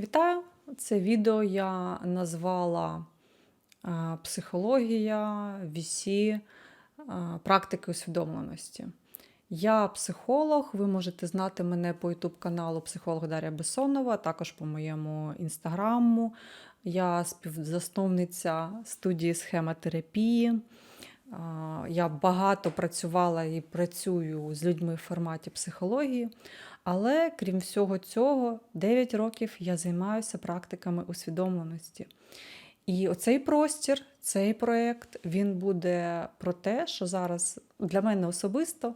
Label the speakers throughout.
Speaker 1: Вітаю! Це відео я назвала е, Психологія, VC, е, практики усвідомленості. Я психолог, ви можете знати мене по YouTube каналу Психолог Дар'я Бесонова, а також по моєму інстаграму. Я співзасновниця студії схемотерапії. Е, Я багато працювала і працюю з людьми в форматі психології. Але крім всього цього, 9 років я займаюся практиками усвідомленості. І оцей простір, цей проєкт, він буде про те, що зараз для мене особисто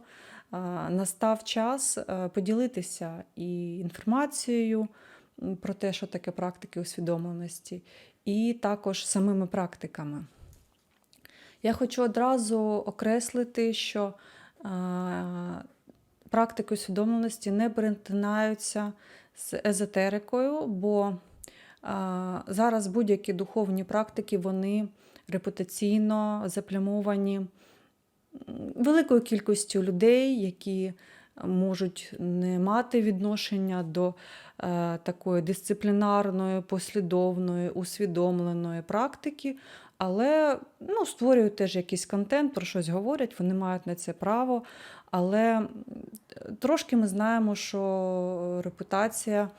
Speaker 1: настав час е, поділитися і інформацією про те, що таке практики усвідомленості, і також самими практиками. Я хочу одразу окреслити, що практики усвідомленості не перетинаються з езотерикою, бо зараз будь-які духовні практики вони репутаційно заплямовані великою кількістю людей, які можуть не мати відношення до е, такої дисциплінарної, послідовної, усвідомленої практики, але ну, створюють теж якийсь контент, про щось говорять, вони мають на це право. Але трошки ми знаємо, що репутація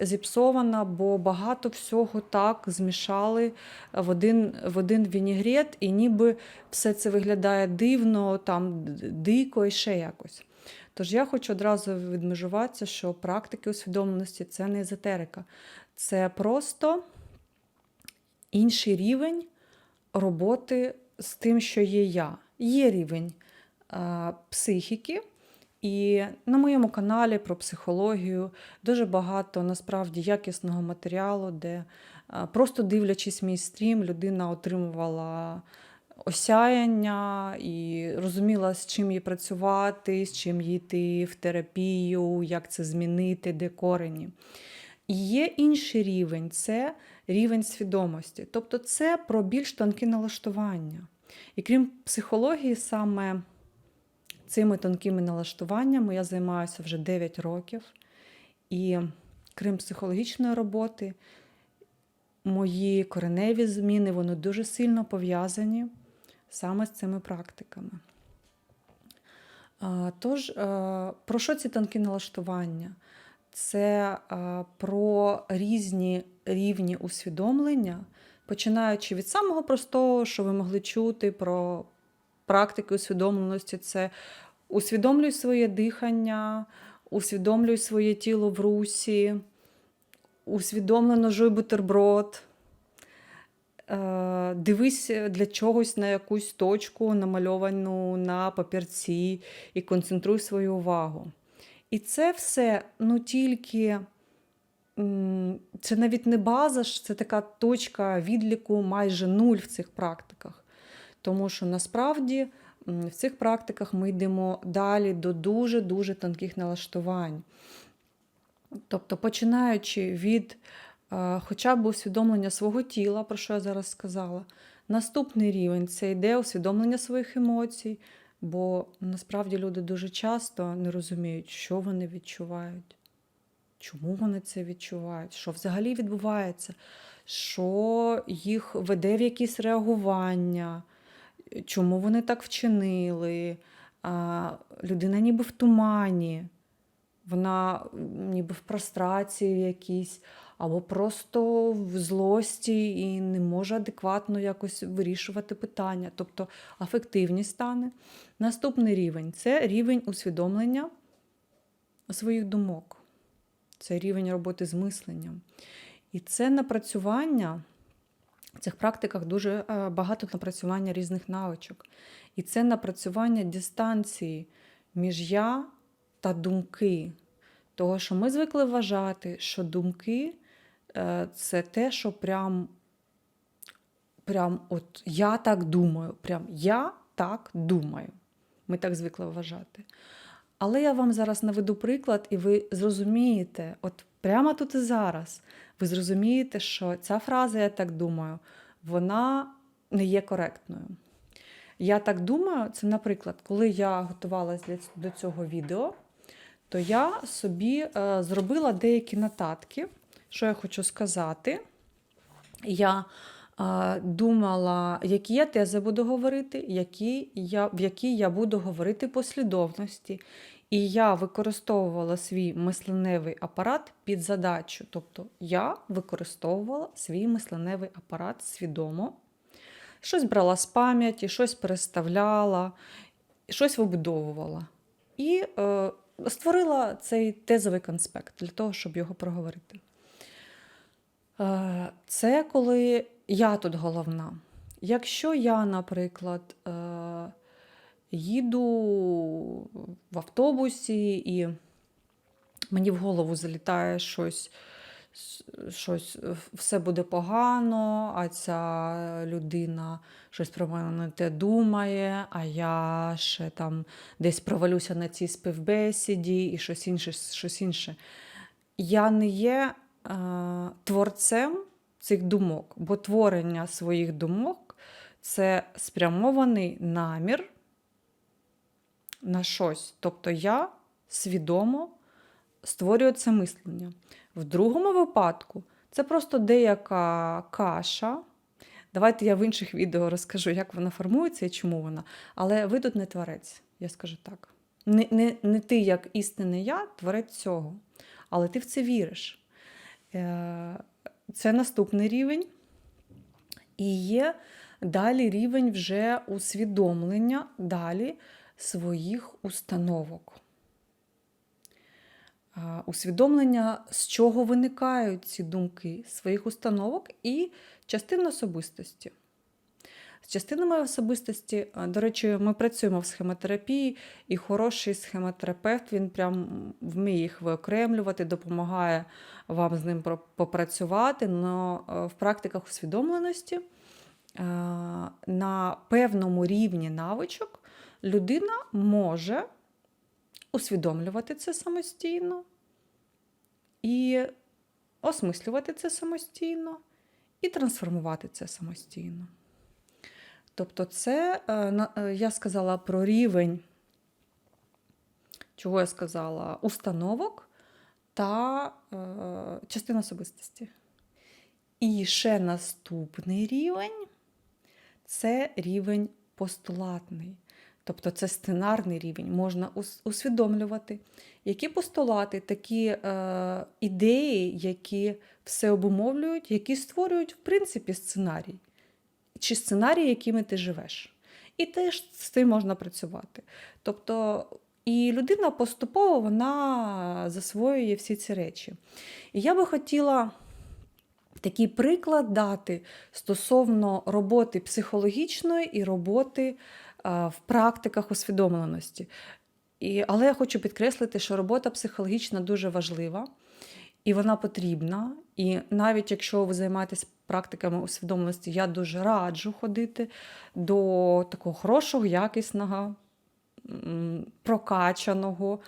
Speaker 1: зіпсована, бо багато всього так змішали в один, в один вінігрет, і ніби все це виглядає дивно, там дико і ще якось. Тож я хочу одразу відмежуватися, що практики усвідомленості це не езотерика, це просто інший рівень роботи з тим, що є я. Є рівень е, психіки, і на моєму каналі про психологію дуже багато насправді якісного матеріалу, де е, просто дивлячись мій стрім, людина отримувала осяяння і розуміла, з чим їй працювати, з чим їй йти в терапію, як це змінити, де корені. І є інший рівень це рівень свідомості. Тобто це про більш тонкі налаштування. І крім психології, саме цими тонкими налаштуваннями я займаюся вже 9 років. І крім психологічної роботи, мої кореневі зміни вони дуже сильно пов'язані саме з цими практиками. Тож, е, про що ці тонкі налаштування? Це е, про різні рівні усвідомлення, починаючи від самого простого, що ви могли чути про практики усвідомленості, це усвідомлюй своє дихання, усвідомлюй своє тіло в русі, усвідомлено жуй бутерброд. Е, Дивись для чогось на якусь точку, намальовану на папірці, і концентруй свою увагу. І це все ну тільки це навіть не база, це така точка відліку майже нуль в цих практиках. Тому що насправді в цих практиках ми йдемо далі до дуже-дуже тонких налаштувань. Тобто, починаючи від е, хоча б усвідомлення свого тіла, про що я зараз сказала, наступний рівень це йде усвідомлення своїх емоцій, бо насправді люди дуже часто не розуміють, що вони відчувають, чому вони це відчувають, що взагалі відбувається, що їх веде в якісь реагування, чому вони так вчинили. А, людина ніби в тумані, вона ніби в прострації якійсь, або просто в злості і не може адекватно якось вирішувати питання, тобто афективні стани. Наступний рівень це рівень усвідомлення своїх думок, це рівень роботи з мисленням. І це напрацювання. В цих практиках дуже е, багато напрацювання різних навичок. І це напрацювання дистанції між я та думки. Того, що ми звикли вважати, що думки е, це те, що прям, прям от я так думаю, прям я так думаю. Ми так звикли вважати. Але я вам зараз наведу приклад, і ви зрозумієте, от прямо тут і зараз, ви зрозумієте, що ця фраза, я так думаю, вона не є коректною. Я так думаю, це, наприклад, коли я готувалася до цього відео, то я собі е, зробила деякі нотатки, що я хочу сказати. Я а, думала, які я тези буду говорити, які я, в якій я буду говорити послідовності. І я використовувала свій мисленевий апарат під задачу. Тобто я використовувала свій мисленевий апарат свідомо. Щось брала з пам'яті, щось переставляла, щось вибудовувала. І е, створила цей тезовий конспект для того, щоб його проговорити. Е, Це коли я тут головна. Якщо я, наприклад, е, їду в автобусі і мені в голову залітає щось, щось все буде погано, а ця людина щось про мене не те думає, а я ще там десь провалюся на цій співбесіді і щось інше, щось інше. Я не є е, творцем цих думок, бо творення своїх думок це спрямований намір на щось. Тобто я свідомо створюю це мислення. В другому випадку це просто деяка каша. Давайте я в інших відео розкажу, як вона формується і чому вона. Але ви тут не творець, я скажу так. Не, не, не ти, як істинний я, творець цього. Але ти в це віриш. Е, Це наступний рівень. І є далі рівень вже усвідомлення далі своїх установок. Усвідомлення, з чого виникають ці думки, своїх установок і частин особистості. З частинами особистості, до речі, ми працюємо в схемотерапії, і хороший схемотерапевт він прям вміє їх виокремлювати, допомагає вам з ним попрацювати. Але в практиках усвідомленості на певному рівні навичок людина може усвідомлювати це самостійно і осмислювати це самостійно, і трансформувати це самостійно. Тобто, це е, е, я сказала про рівень, чого я сказала, установок та е, частин особистості. І ще наступний рівень це рівень постулатний. Тобто це сценарний рівень, можна усвідомлювати, які постулати, такі е, ідеї, які все обумовлюють, які створюють, в принципі, сценарій, чи сценарій, якими ти живеш. І теж з цим можна працювати. Тобто, і людина поступово вона засвоює всі ці речі. І я би хотіла такий приклад дати стосовно роботи психологічної і роботи в практиках усвідомленості. І, але я хочу підкреслити, що робота психологічна дуже важлива і вона потрібна. І навіть якщо ви займаєтесь практиками усвідомленості, я дуже раджу ходити до такого хорошого, якісного, прокачаного,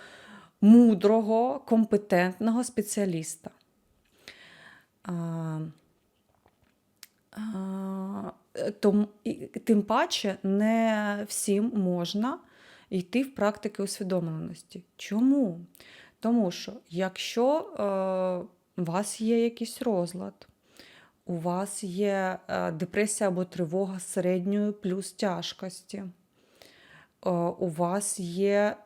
Speaker 1: мудрого, компетентного спеціаліста. А, а, том, і, тим паче не всім можна йти в практики усвідомленості. Чому? Тому що якщо е, у вас є якийсь розлад, у вас є е, депресія або тривога середньої плюс тяжкості, е, у вас є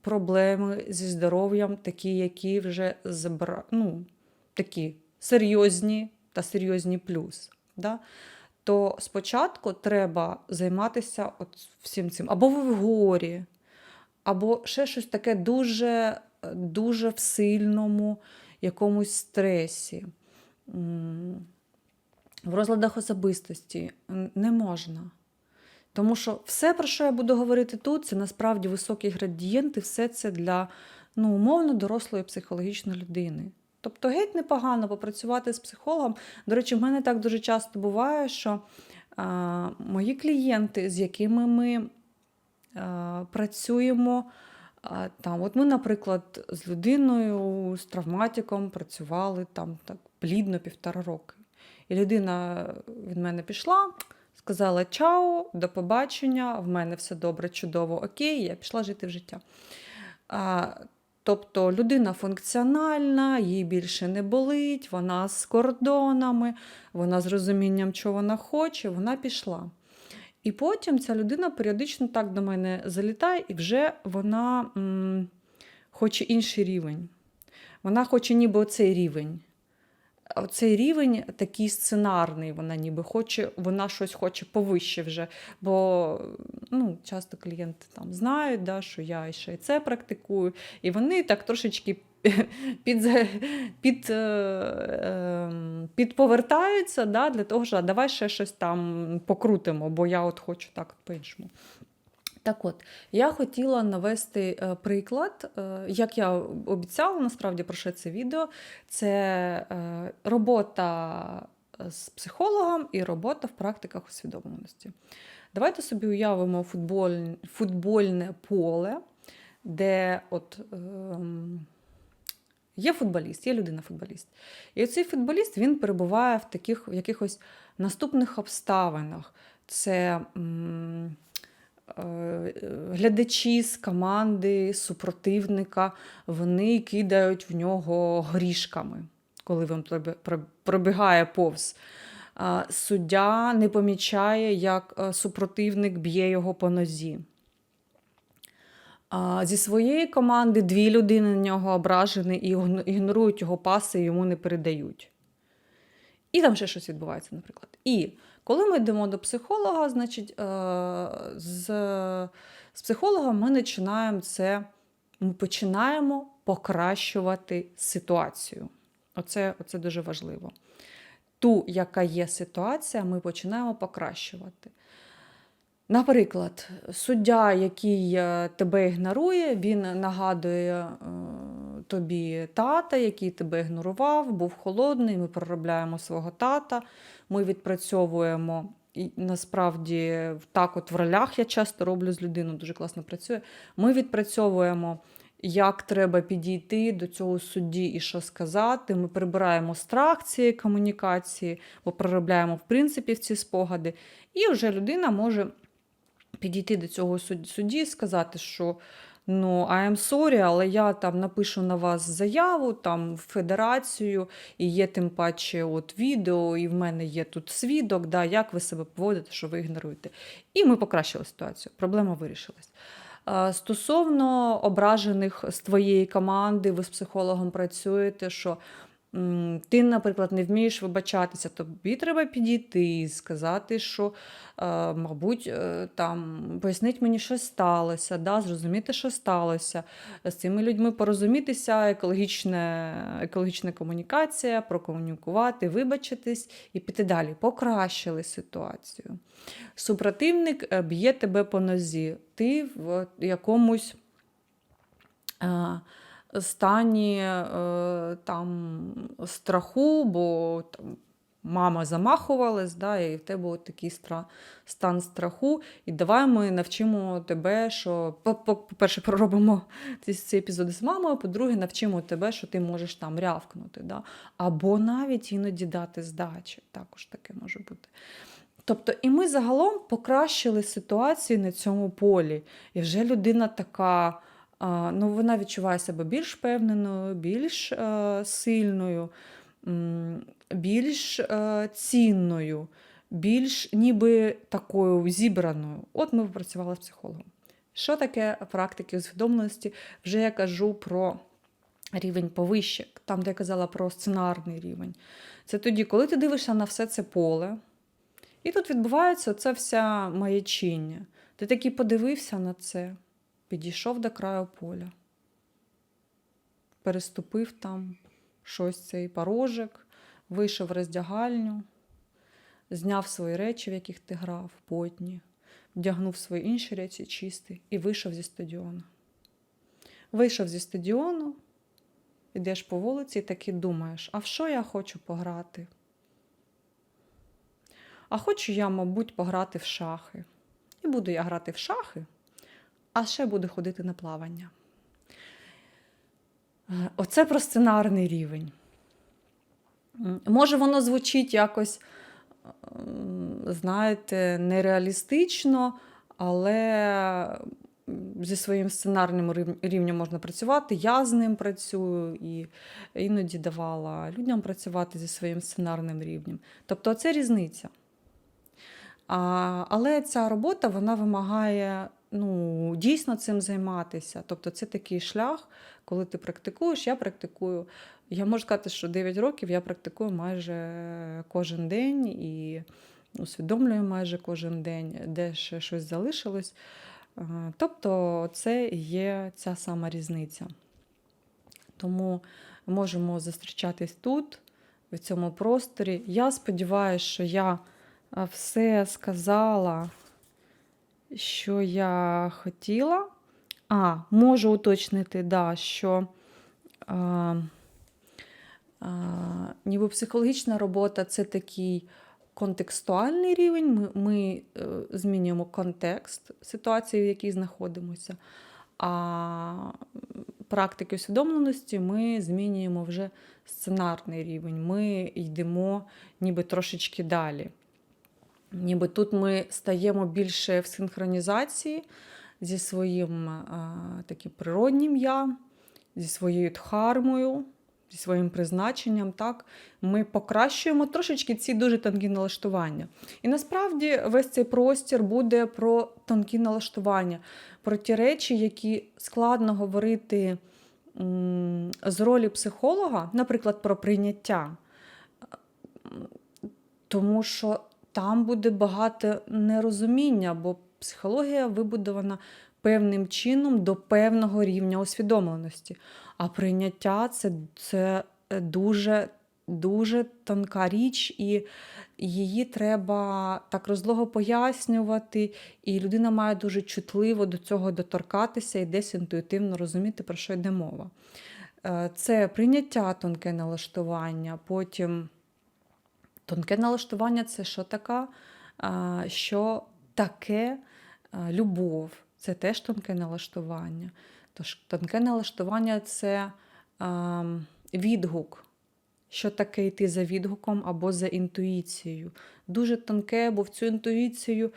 Speaker 1: проблеми зі здоров'ям, такі, які вже забра... ну, такі серйозні та серйозні плюс. Да? То спочатку треба займатися от всім цим. Або ви в горі, або ще щось таке дуже, дуже в сильному якомусь стресі. В розладах особистості не можна. Тому що все, про що я буду говорити тут, це насправді високі градієнти, все це для ну, умовно дорослої психологічної людини. Тобто геть непогано попрацювати з психологом. До речі, в мене так дуже часто буває, що а, мої клієнти, з якими ми а, працюємо, а, там, от ми, наприклад, з людиною, з травматиком працювали там так плідно півтора роки. І людина від мене пішла, сказала чао, до побачення, в мене все добре, чудово, окей, я пішла жити в життя. Тобто людина функціональна, їй більше не болить, вона з кордонами, вона з розумінням, що вона хоче, вона пішла. І потім ця людина періодично так до мене залітає, і вже вона м, хоче інший рівень. Вона хоче ніби оцей рівень. Оцей рівень такий сценарний, вона ніби хоче, вона щось хоче повище вже. Бо ну, часто клієнти там знають, да, що я ще і це практикую, і вони так трошечки під, під, е, ем, підповертаються да, для того, що давай ще щось там покрутимо, бо я от хочу так по-іншому. Так от, я хотіла навести е, приклад, е, як я обіцяла, насправді про що це відео. Це е, робота з психологом і робота в практиках усвідомленості. Давайте собі уявимо футболь, футбольне поле, де от, ем, є футболіст, є людина-футболіст. І цей футболіст він перебуває в таких в якихось наступних обставинах. Це. м, глядачі з команди супротивника, вони кидають в нього грішками, коли він пробігає повз. Суддя не помічає, як е, супротивник б'є його по нозі. Зі своєї команди дві людини на нього ображені і ігнорують його паси і йому не передають. І там ще щось відбувається, наприклад. І коли ми йдемо до психолога, значить, е, з, з психологом ми починаємо це, ми починаємо покращувати ситуацію. Оце, оце дуже важливо. Ту, яка є ситуація, ми починаємо покращувати. Наприклад, суддя, який е, тебе ігнорує, він нагадує е, тобі тата, який тебе ігнорував, був холодний. Ми проробляємо свого тата, ми відпрацьовуємо. І насправді так, от в ролях я часто роблю з людиною, дуже класно працює. Ми відпрацьовуємо, як треба підійти до цього судді і що сказати. Ми прибираємо страх цієї комунікації, бо проробляємо в принципі в ці спогади. І вже людина може підійти до цього судді і сказати, що ну, I am sorry, але я там напишу на вас заяву там, в федерацію, і є тим паче от відео, і в мене є тут свідок, да, як ви себе поводите, що ви ігноруєте. І ми покращили ситуацію. Проблема вирішилась. Стосовно ображених з твоєї команди, ви з психологом працюєте, що ти, наприклад, не вмієш вибачатися, тобі треба підійти і сказати, що, е, мабуть, е, там пояснить мені, що сталося, да, зрозуміти, що сталося. З цими людьми порозумітися, екологічна, екологічна комунікація, прокомунікувати, вибачитись і піти далі. Покращили ситуацію. Супротивник е, б'є тебе по нозі. Ти в якомусь стані е, там, страху, бо там, мама замахувалась, да, і в тебе от такий стра- стан страху. І давай ми навчимо тебе, що, по- по- по-перше, проробимо ці, ці епізоди з мамою, по-друге, навчимо тебе, що ти можеш там рявкнути. Да? Або навіть іноді дати здачі. Також таке може бути. Тобто, і ми загалом покращили ситуацію на цьому полі. І вже людина така, ну, вона відчуває себе більш впевненою, більш е, сильною, більш е, цінною, більш ніби такою зібраною. От ми попрацювали з психологом. Що таке практики усвідомленості? Вже я кажу про рівень повище, там, де я казала про сценарний рівень. Це тоді, коли ти дивишся на все це поле, і тут відбувається це вся маячіння. Ти таки подивився на це, підійшов до краю поля, переступив там щось цей порожик, вийшов в роздягальню, зняв свої речі, в яких ти грав, потні, вдягнув свої інші речі чисті і вийшов зі стадіону. Вийшов зі стадіону, йдеш по вулиці і таки думаєш, а в що я хочу пограти? А хочу я, мабуть, пограти в шахи. І буду я грати в шахи, а ще буду ходити на плавання. Е, Оце про сценарний рівень. Може, воно звучить якось, знаєте, нереалістично, але зі своїм сценарним рівнем можна працювати. Я з ним працюю і іноді давала людям працювати зі своїм сценарним рівнем. Тобто це різниця. А, але ця робота вона вимагає ну, дійсно цим займатися. Тобто це такий шлях, коли ти практикуєш, я практикую. Я можу сказати, що 9 років я практикую майже кожен день і усвідомлюю майже кожен день, де ще щось залишилось. Е, Тобто це є ця сама різниця. Тому можемо зустрічатись тут, в цьому просторі. Я сподіваюся, що я все сказала, що я хотіла. А, можу уточнити, да, що а, а, ніби психологічна робота це такий контекстуальний рівень. Ми, ми е, змінюємо контекст ситуації, в якій знаходимося. А практики усвідомленості ми змінюємо вже сценарний рівень. Ми йдемо ніби трошечки далі. Ніби тут ми стаємо більше в синхронізації зі своїм а, таким природнім я, зі своєю дхармою, зі своїм призначенням. Так? Ми покращуємо трошечки ці дуже тонкі налаштування. І насправді весь цей простір буде про тонкі налаштування, про ті речі, які складно говорити з ролі психолога, наприклад, про прийняття. Тому що там буде багато нерозуміння, бо психологія вибудована певним чином до певного рівня усвідомленості. А прийняття це, це дуже, дуже тонка річ, і її треба так розлого пояснювати, і людина має дуже чутливо до цього доторкатися і десь інтуїтивно розуміти, про що йде мова. Е, Це прийняття тонке налаштування, потім. Тонке налаштування це що таке? А, Що таке любов? Це теж тонке налаштування. Тож тонке налаштування це відгук. Що таке йти за відгуком або за інтуїцією. Дуже тонке, бо в цю інтуїцію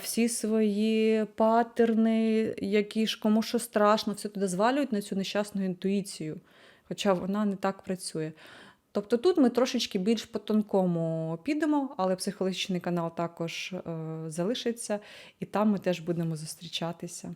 Speaker 1: всі свої патерни, які ж кому що страшно, все туди звалюють на цю нещасну інтуїцію, хоча вона не так працює. Тобто тут ми трошечки більш по тонкому підемо, але психологічний канал також е, залишиться, і там ми теж будемо зустрічатися.